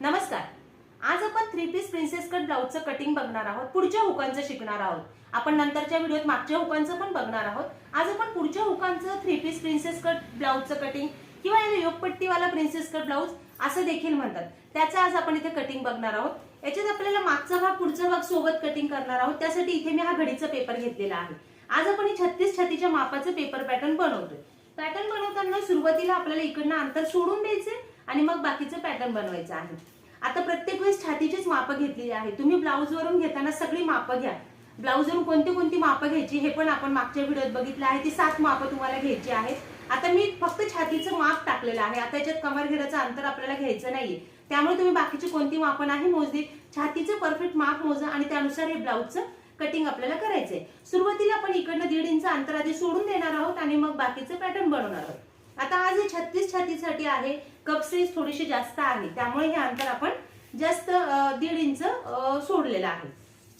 नमस्कार. आज आपण थ्री पीस प्रिन्सेस कट ब्लाऊजचं कटिंग बघणार आहोत. पुढच्या हुकांचं शिकणार आहोत. आपण नंतरच्या व्हिडिओत मागच्या हुकांचं पण बघणार आहोत. आज आपण पुढच्या हुकांचं थ्री पीस प्रिन्सेस कट ब्लाऊजचं कटिंग किंवा याला योगपट्टीवाला प्रिन्सेस कट ब्लाऊज असं देखील म्हणतात. त्याचं आज आपण इथे कटिंग बघणार आहोत. याच्यात आपल्याला मागचा भाग पुढचा भाग सोबत कटिंग करणार आहोत. त्यासाठी इथे मी हा घडीचा पेपर घेतलेला आहे. आज आपण छत्तीस छातीच्या मापाचं पेपर पॅटर्न बनवतोय. पॅटर्न बनवताना सुरुवातीला आपल्याला इकडनं अंतर सोडून द्यायचे आणि मग बाकीचं पॅटर्न बनवायचं आहे. आता प्रत्येक वेळेस छातीचीच मापं घेतलेली आहे. तुम्ही ब्लाऊज वरून घेताना सगळी मापं घ्या. ब्लाऊज वरून कोणती कोणती मापं घ्यायची हे पण आपण मागच्या व्हिडिओत बघितलं आहे. ती सात मापं तुम्हाला घ्यायची आहेत. आता मी फक्त छातीचं माप टाकलेलं आहे. आता याच्यात कमर घेण्याचं अंतर आपल्याला घ्यायचं नाहीये. त्यामुळे तुम्ही बाकीची कोणती मापं नाही मोजली. छातीचं परफेक्ट माप मोजा आणि त्यानुसार हे ब्लाऊजचं कटिंग आपल्याला करायचंय. सुरुवातीला आपण इकडनं दीड इंच अंतर आधी सोडून देणार आहोत आणि मग बाकीचं पॅटर्न बनवणार आहोत. आता आज हे छत्तीस छातीसाठी आहे कप साईज थोडीशी जास्त आहे त्यामुळे हे अंतर आपण जास्त दीड इंच सोडलेलं आहे.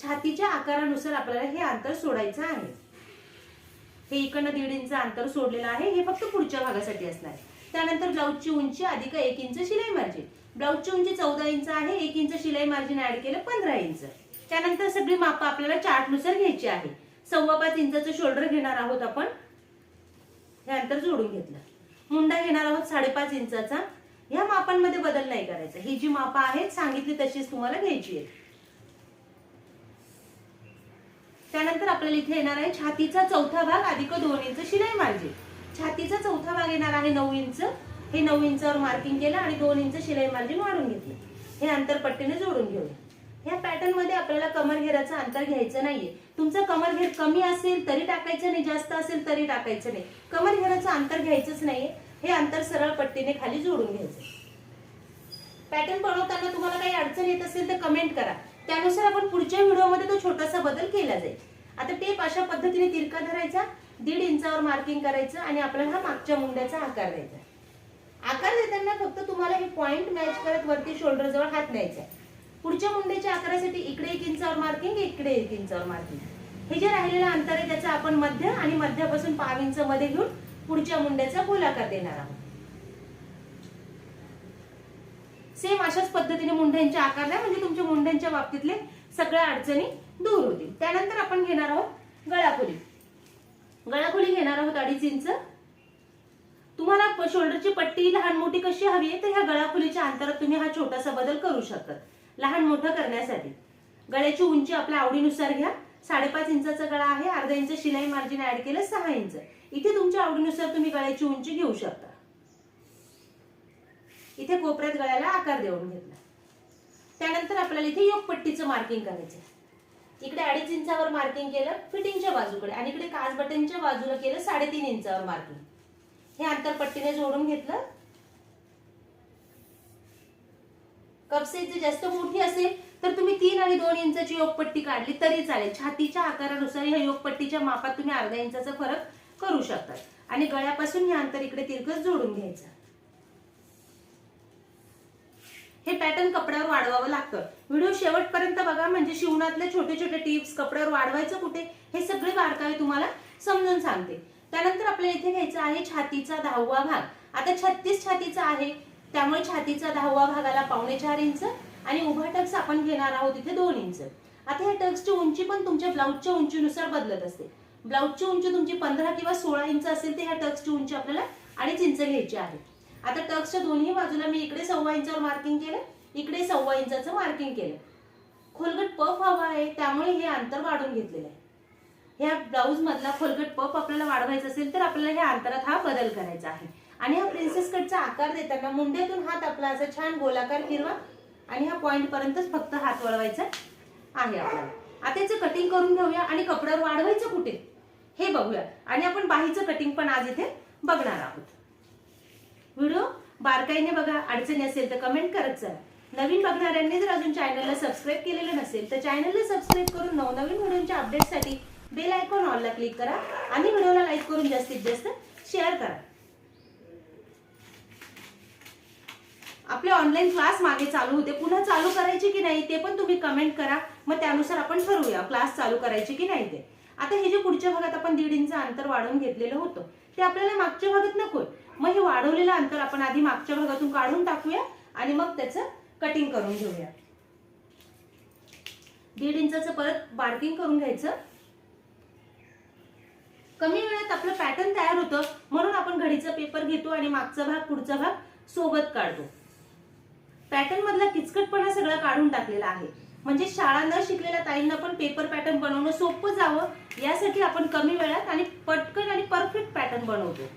छातीच्या आकारानुसार आपल्याला हे अंतर सोडायचं आहे. हे इकडनं दीड इंच अंतर सोडलेलं आहे हे फक्त पुढच्या भागासाठी असणार आहे. त्यानंतर ब्लाऊजची उंची अधिक एक इंच शिलाई मार्जिन ब्लाऊजची उंची चौदा इंच आहे एक इंच शिलाई मार्जिन ऍड केलं पंधरा इंच. त्यानंतर सगळी माप आपल्याला चार्टनुसार घ्यायची आहे. सव्वा पाच इंचाचं शोल्डर घेणार आहोत आपण. हे अंतर जोडून घेतलं. मुंडा घेणार आहोत साडेपाच इंचाचा. ह्या मापांमध्ये बदल नाही करायचा. ही जी मापा आहेत सांगितली तशीच तुम्हाला घ्यायची आहे त्यानंतर आपल्याला इथे येणार आहे छातीचा चौथा भाग अधिक दोन इंच शिलाई मार्जिन. छातीचा चौथा भाग येणार आहे नऊ इंच. हे नऊ इंचावर मार्किंग केलं आणि दोन इंच शिलाई मार्जिन वाढून घेतलं. हे अंतर पट्टीने जोडून घेऊया. पॅटर्नमध्ये आपल्याला कमर घेराचं अंतर घ्यायचं नाहीये. तुमचं कमर घेर कमी असेल तरी टाकायचं नाही जास्त असेल तरी टाकायचं नाही. कमर घेराचं अंतर घ्यायचंच नाहीये. हे अंतर सरळ पट्टीने खाली जोडून घ्यायचं. पॅटर्न बनवताना तुम्हाला काही अडचण येत असेल तर कमेंट करा. त्यानुसार आपण पुढच्या व्हिडिओमध्ये तो छोटासा बदल केला जाईल. आता टेप अशा पद्धतीने तिरका धरायचा दीड इंचावर मार्किंग करायचं आणि आपल्याला हा मागच्या मुंड्याचा आकार द्यायचा. आकार देताना फक्त तुम्हाला हे पॉइंट मॅच करत वरती शोल्डर जवळ हात न्यायचा पुढच्या मुंड्याच्या आकारासाठी इकडे एक इंचावर मार्किंग इकडे एक इंचावर मार्किंग हे जे राहिलेलं अंतर आहे त्याचं आपण मध्य आणि मध्यापासून पाव इंच मध्ये घेऊन पुढच्या मुंड्याचा गोलाकार देणार आहोत. सेम अशाच पद्धतीने मुंड्यांच्या आकारला म्हणजे तुमच्या मुंड्यांच्या बाबतीतले सगळ्या अडचणी दूर होतील. त्यानंतर आपण घेणार आहोत गळाखोली. गळाखोली घेणार आहोत अडीच इंच. तुम्हाला शोल्डरची पट्टी लहान मोठी कशी हवी आहे तर ह्या गळाखोलीच्या अंतरात तुम्ही हा छोटासा बदल करू शकता. लहान मोठं करण्यासाठी. गळ्याची उंची आपल्या आवडीनुसार घ्या. साडेपाच इंचाचा गळा आहे. अर्धा इंच शिलाई मार्जिन ऍड केलं सहा इंच. इथे तुमच्या आवडीनुसार तुम्ही गळ्याची उंची घेऊ शकता. इथे कोपऱ्यात गळ्याला आकार देऊन घेतला. त्यानंतर आपल्याला इथे योगपट्टीचं मार्किंग करायचं इकडे अडीच इंचावर मार्किंग केलं फिटिंगच्या बाजूकडे. आणि इकडे काच बटनच्या बाजूला केलं साडेतीन इंचावर मार्किंग हे अंतर पट्टीने जोडून घेतलं. कप साईज जर जास्त मोठी असेल तर तुम्ही तीन आणि दोन इंचाची योगपट्टी काढली तरी चालेल. छातीच्या आकारानुसार ह्या योगपट्टीच्या मापात तुम्ही अर्धा इंचाचा फरक करू शकता आणि गळ्यापासून हे अंतर इकडे तिरकस जोडून घ्यायचं. हे पॅटर्न कपड्यावर वाढवावं लागतं. व्हिडिओ शेवटपर्यंत बघा म्हणजे शिवणातले छोटे छोटे टिप्स कपड्यावर वाढवायचं कुठे हे सगळे बारकावे तुम्हाला समजून सांगते. त्यानंतर आपल्याला इथे घ्यायचा आहे छातीचा दहावा भाग. आता छत्तीस छातीचा आहे त्यामुळे छातीचा दहावा भागाला पावणे चार इंच आणि उभा टक्स आपण घेणार आहोत इथे दोन इंच. आता ह्या टक्सची उंची पण तुमच्या ब्लाऊजच्या उंचीनुसार बदलत असते. ब्लाऊजची उंची तुमची पंधरा किंवा सोळा इंच असेल तर ह्या टक्सची उंची आपल्याला अडीच इंच घ्यायची आहे. आता टक्सच्या दोन्ही बाजूला मी इकडे सव्वा इंचावर मार्किंग केलं इकडे सव्वा इंचाचं मार्किंग केलं. खोलगट पफ हवा आहे त्यामुळे हे अंतर वाढून घेतलेलं आहे. ह्या ब्लाऊजमधला खोलगट पफ आपल्याला वाढवायचा असेल तर आपल्याला ह्या अंतरात हा बदल करायचा आहे. आणि हा प्रिन्सेस कटचा आकार देताना मुंड्यातून हात आपला असा छान गोलाकार फिरवा आणि हा पॉइंट पर्यंतच फक्त हात वळवायचा आहे आपल्याला. आता याचं कटिंग करून घेऊया आणि कपड्यावर वाढवायचं कुठे? हे बघूया. आणि आपण बाहीचं कटिंग पण आज इथे बघणार आहोत. व्हिडिओ बारकाईने बघा. अडचणी असेल तर कमेंट करत चला. नवीन बघणाऱ्यांनी जर अजून चॅनलला सबस्क्राईब केलेलं नसेल तर चॅनलला सबस्क्राईब करून नवनवीन व्हिडिओच्या अपडेटसाठी बेल आयकॉन ऑनला क्लिक करा आणि व्हिडिओला लाईक करून जास्तीत जास्त शेअर करा. आपले ऑनलाईन क्लास मागे चालू होते. पुन्हा चालू करायचे की नाही ते पण तुम्ही कमेंट करा. मग त्यानुसार आपण ठरवूया क्लास चालू करायचे की नाही ते. आता हे जे पुढच्या भागात आपण दीड इंच अंतर वाढवून घेतलेलं होतं ते आपल्याला मागच्या भागात नकोय. मग हे वाढवलेलं अंतर आपण आधी मागच्या भागातून काढून टाकूया आणि मग त्याचं कटिंग करून घेऊया. दीड इंचाचं परत मार्किंग करून घ्यायचं. कमी वेळात आपलं पॅटर्न तयार होतं. म्हणून आपण घडीचा पेपर घेतो आणि मागचा भाग पुढचा भाग सोबत काढतो. पॅटर्न मधला किचकटपणा सगळा काढून टाकलेला आहे. म्हणजे शाळा न शिकलेल्या ताईंना पण पेपर पॅटर्न बनवणं सोपं जावं यासाठी आपण कमी वेळात आणि पटकन आणि परफेक्ट पॅटर्न बनवतो.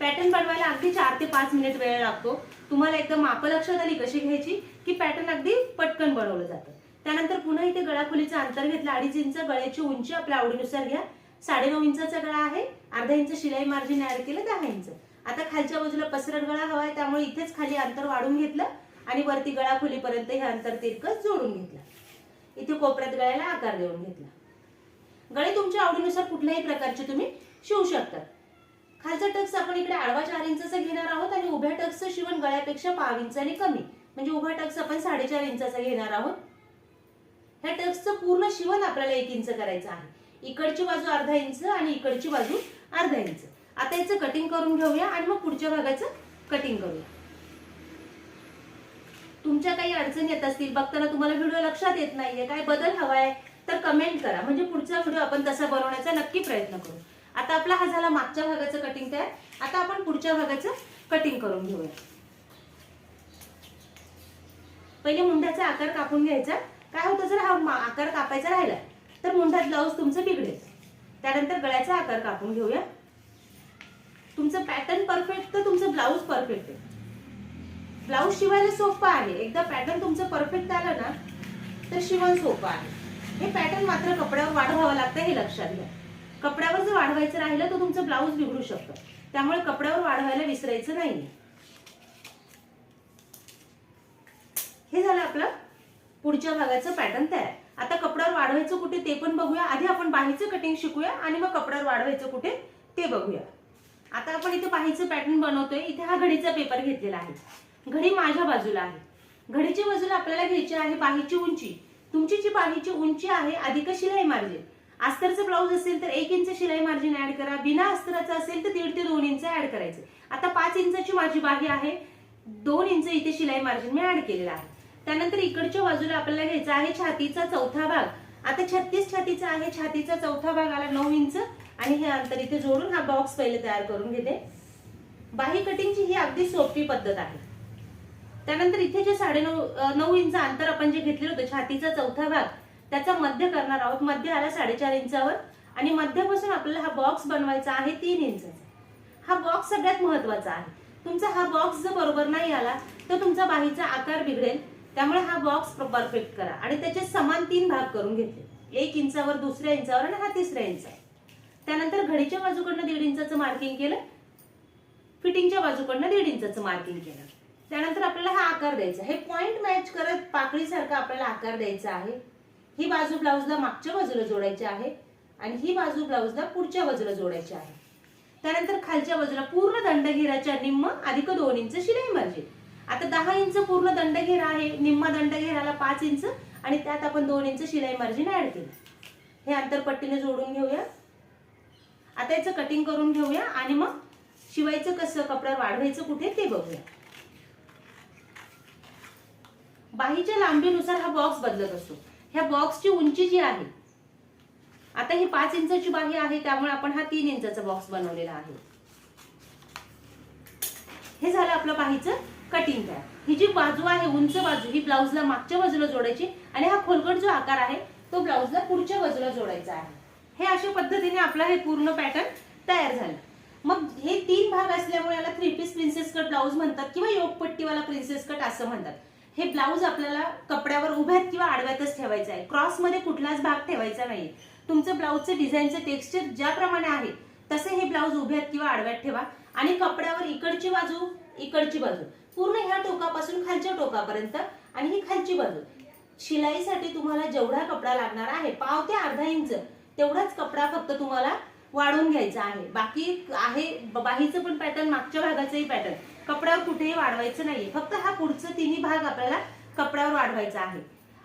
पॅटर्न बनवायला अगदी चार ते पाच मिनिट वेळ लागतो. तुम्हाला एकदम माप लक्षात आली कशी घ्यायची की पॅटर्न अगदी पटकन बनवलं जातं. त्यानंतर पुन्हा इथे गळाखोलीचं अंतर घेतलं. अडीच इंच गळ्याची उंची आपल्या आवडीनुसार घ्या. साडेनऊ इंचाचा गळा आहे. अर्धा इंच शिलाई मार्जिन ऍड केलं दहा इंच. आता खालच्या बाजूला पसरट गळा हवा आहे त्यामुळे इथेच खाली अंतर वाढून घेतलं आणि वरती गळा खोलीपर्यंत हे अंतर तिरकस जोडून घेतलं. इथे कोपऱ्यात गळ्याला आकार देऊन घेतला. गळे तुमच्या आवडीनुसार कुठल्याही प्रकारचे तुम्ही शिवू शकता. खालचा टक्स आपण इकडे आडवा चार इंचाचा घेणार आहोत आणि उभ्या टक्सचं शिवण गळ्यापेक्षा पाव इंचाने कमी. म्हणजे उभा टक्स आपण साडेचार इंचाचा घेणार आहोत. ह्या टक्सचं पूर्ण शिवण आपल्याला एक इंच करायचं आहे. इकडची बाजू अर्धा इंच आणि इकडची बाजू अर्धा इंच. आता याचं कटिंग करून घेऊया आणि मग पुढच्या भागाचं कटिंग करूया. तुमच्या काही अडचणी येत असतील बघताना तुम्हाला व्हिडिओ लक्षात येत नाहीये काय बदल हवाय तर कमेंट करा. म्हणजे पुढचा व्हिडिओ आपण तसा बनवण्याचा नक्की प्रयत्न करू. आता आपला हा झाला मागच्या भागाचं कटिंग तयार. आता आपण पुढच्या भागाचं कटिंग करून घेऊया. पहिले मुंड्याचा आकार कापून घ्यायचा. काय होतं जर हा आकार कापायचा राहिला तर मुंड्यात ब्लाऊज तुमचं बिघडेल. त्यानंतर गळ्याचा आकार कापून घेऊया. तुमचं पॅटर्न परफेक्ट तर तुमचं ब्लाऊज परफेक्ट आहे. ब्लाऊज शिवायला सोपं आहे. एकदा पॅटर्न तुमचं परफेक्ट आलं ना तर शिवण सोपं आहे. हे पॅटर्न मात्र कपड्यावर वाढवावं लागतं हे लक्षात घ्या. कपड्यावर जर वाढवायचं राहिलं तर तुमचं ब्लाऊज बिघडू शकतं. त्यामुळे कपड्यावर वाढवायला विसरायचं नाही हे झालं आपलं पुढच्या भागाचं पॅटर्न तयार. आता कपड्यावर वाढवायचं कुठे ते पण बघूया. आधी आपण बाहेरचं कटिंग शिकूया आणि मग कपड्यावर वाढवायचं कुठे ते बघूया. आता आपण इथे पाहिचं पॅटर्न बनवतोय. इथे हा घडीचा पेपर घेतलेला आहे. घडी माझ्या बाजूला आहे. घडीच्या बाजूला आपल्याला घ्यायची आहे बाहीची उंची. तुमची जी बाहीची उंची आहे अधिक शिलाई मार्जिन अस्तरचं ब्लाऊज असेल तर एक इंच शिलाई मार्जिन ऍड करा. बिना अस्तराचं असेल तर दीड ते दोन इंच ऍड करायचे. आता पाच इंचाची माझी बाही आहे. दोन इंच इथे शिलाई मार्जिन मी ऍड केलेला आहे. त्यानंतर इकडच्या बाजूला आपल्याला घ्यायचा आहे छातीचा चौथा भाग. आता छत्तीस छातीचा आहे. छातीचा चौथा भाग आला नऊ इंच. आणि हे अंतर इथे जोडून हा बॉक्स पहिले तयार करून घेते. बाही कटिंगची ही अगदी सोपी पद्धत आहे. त्यानंतर इथे जे साडे नऊ नऊ इंच अंतर आपण जे घेतलेलं होतं छातीचा चौथा भाग त्याचा मध्य करणार आहोत. मध्य आला साडेचार इंचावर. आणि मध्यापासून आपल्याला हा बॉक्स बनवायचा आहे तीन इंचाचा. हा बॉक्स सगळ्यात महत्त्वाचा आहे. तुमचा हा बॉक्स जर बरोबर नाही आला तर तुमचा बाहीचा आकार बिघडेल. त्यामुळे हा बॉक्स परफेक्ट करा. आणि त्याचे समान तीन भाग करून घेतले एक इंचावर दुसऱ्या इंचावर आणि हा तिसऱ्या इंचावर. त्यानंतर घडीच्या बाजूकडनं दीड इंचाचं मार्किंग केलं. फिटिंगच्या बाजूकडनं दीड इंचाचं मार्किंग केलं. त्यानंतर आपल्याला हा आकार द्यायचा. हे पॉइंट मॅच करत पाकळीसारखा आपल्याला आकार द्यायचा आहे. ही बाजू ब्लाऊजला मागच्या बाजूला जोडायची आहे आणि ही बाजू ब्लाऊजला पुढच्या बाजूला जोडायची आहे. त्यानंतर खालच्या बाजूला पूर्ण दंडघेराच्या निम्म अधिक दोन इंच शिलाई मार्जिन आता दहा इंच पूर्ण दंडघेरा आहे निम्मा दंडघेराला पाच इंच आणि त्यात आपण दोन इंच शिलाई मार्जिन ऍड केलं. हे अंतरपट्टीने जोडून घेऊया. आता याचं कटिंग करून घेऊया आणि मग शिवायचं कसं कपड्यावर वाढवायचं कुठे ते बघूया. बाहीच्या लांबीनुसार हा बॉक्स बदलत असतो. ह्या बॉक्सची उंची जी आहे आता ही पाच इंचाची बाही आहे त्यामुळे आपण हा तीन इंचाचा बॉक्स बनवलेला आहे. हे झालं आपलं बाहीचं कटिंग तयार. ही जी बाजू आहे उंच बाजू ही ब्लाऊजला मागच्या बाजूला जोडायची आणि हा खोलगट जो आकार आहे तो ब्लाऊजला पुढच्या बाजूला जोडायचा आहे. हे अशा पद्धतीने आपला हे पूर्ण पॅटर्न तयार झालं. मग हे तीन भाग असल्यामुळे याला three piece princess cut blouse म्हणतात किंवा योगपट्टीवाला प्रिन्सेस कट असं म्हणतात. हे ब्लाऊज आपल्याला कपड्यावर उभ्यात किंवा आडव्यातच ठेवायचं आहे. क्रॉसमध्ये कुठलाच भाग ठेवायचा नाही. तुमचं ब्लाऊजचं डिझाईनचं टेक्स्चर ज्याप्रमाणे आहे तसे हे ब्लाऊज उभ्यात किंवा आडव्यात ठेवा आणि कपड्यावर इकडची बाजू इकडची बाजू. पूर्ण ह्या टोकापासून खालच्या टोकापर्यंत आणि ही खालची बाजू. शिलाईसाठी तुम्हाला जेवढा कपडा लागणार आहे पाव ते अर्धा इंच तेवढाच कपडा फक्त तुम्हाला वाढवून घ्यायचा आहे. बाकी आहे बाहीचं पण पॅटर्न मागच्या भागाचंही पॅटर्न कपड्यावर कुठेही वाढवायचं नाहीये. फक्त हा पुढचं तिन्ही भाग आपल्याला कपड्यावर वाढवायचा आहे.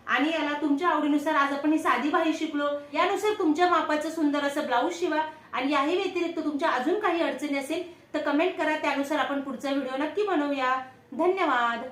आणि याला तुमच्या आवडीनुसार आज आपण ही साधी बाही शिकलो. यानुसार तुमच्या मापाचं सुंदर असं ब्लाऊज शिवा. आणि याही व्यतिरिक्त तुमच्या अजून काही अडचणी असेल तर कमेंट करा. त्यानुसार आपण पुढचा व्हिडिओ नक्की बनवूया. धन्यवाद.